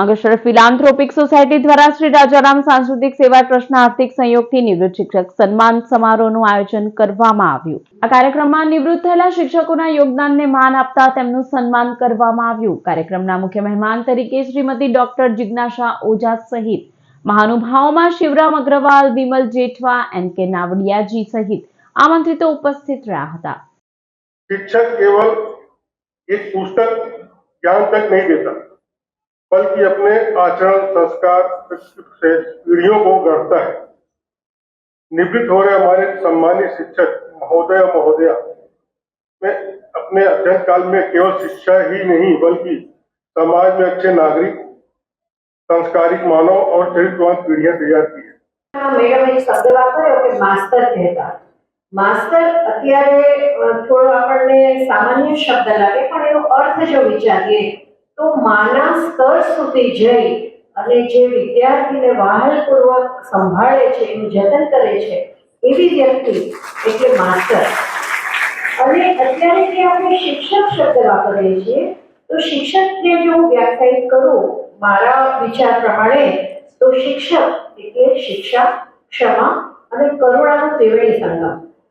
Ankleshwar ફિલાન્થ્રોપિક society દ્વારા શ્રી રાજારામ સાંસ્કૃતિક સેવા ટ્રસ્ટના આર્થિક સહયોગથી નિવૃત્ત શિક્ષક સન્માન સમારોહનું આયોજન કરવામાં આવ્યું. આ કાર્યક્રમમાં નિવૃત્ત થયેલા શિક્ષકોના યોગદાનને માન આપતા તેમનું સન્માન કરવામાં આવ્યું. કાર્યક્રમના મુખ્ય મહેમાન તરીકે શ્રીમતી ડોક્ટર જિજ્ઞાસા ઓઝા સહિત મહાનુભાવોમાં શિવરામ અગ્રવાલ, વિમલ જેઠવા, એન કે નાવડિયાજી સહિત આમંત્રિતો ઉપસ્થિત રહ્યા હતા. શિક્ષક કેવલ એક પુસ્તક જ્ઞાન તક નહીં દેતા. बल्कि अपने आचरण संस्कार से पीढ़ियों को गढ़ता है निवृत्त हो रहे हमारे सम्मानित शिक्षक महोदय और महोदया में अपने अध्ययन काल में केवल शिक्षा ही नहीं बल्कि समाज में अच्छे नागरिक संस्कारिक मानव और चरित्रवान पीढ़ियां तैयार की है મેડમ એક શબ્દ વાપર્યો કે માસ્તર કહેતા માસ્તર અત્યારે અ, થોડો આપણને સામાન્ય શબ્દ લાગે પણ એનો અર્થ જો વિચારીએ તો માના સ્તર સુધી જઈ અને જે વિદ્યાર્થીને વાહનપૂર્વક સંભાળે છે, એનું જતન કરે છે, એવી વ્યક્તિ એટલે માસ્ટર. અને અત્યારે જે આપણે શિક્ષક શબ્દ વાપરીએ છીએ, તો શિક્ષકને જો હું વ્યાખ્યાયિત કરું મારા વિચાર પ્રમાણે, તો શિક્ષક એટલે શિક્ષા, ક્ષમા અને કરુણાનું ત્રિવેણી સંગમ.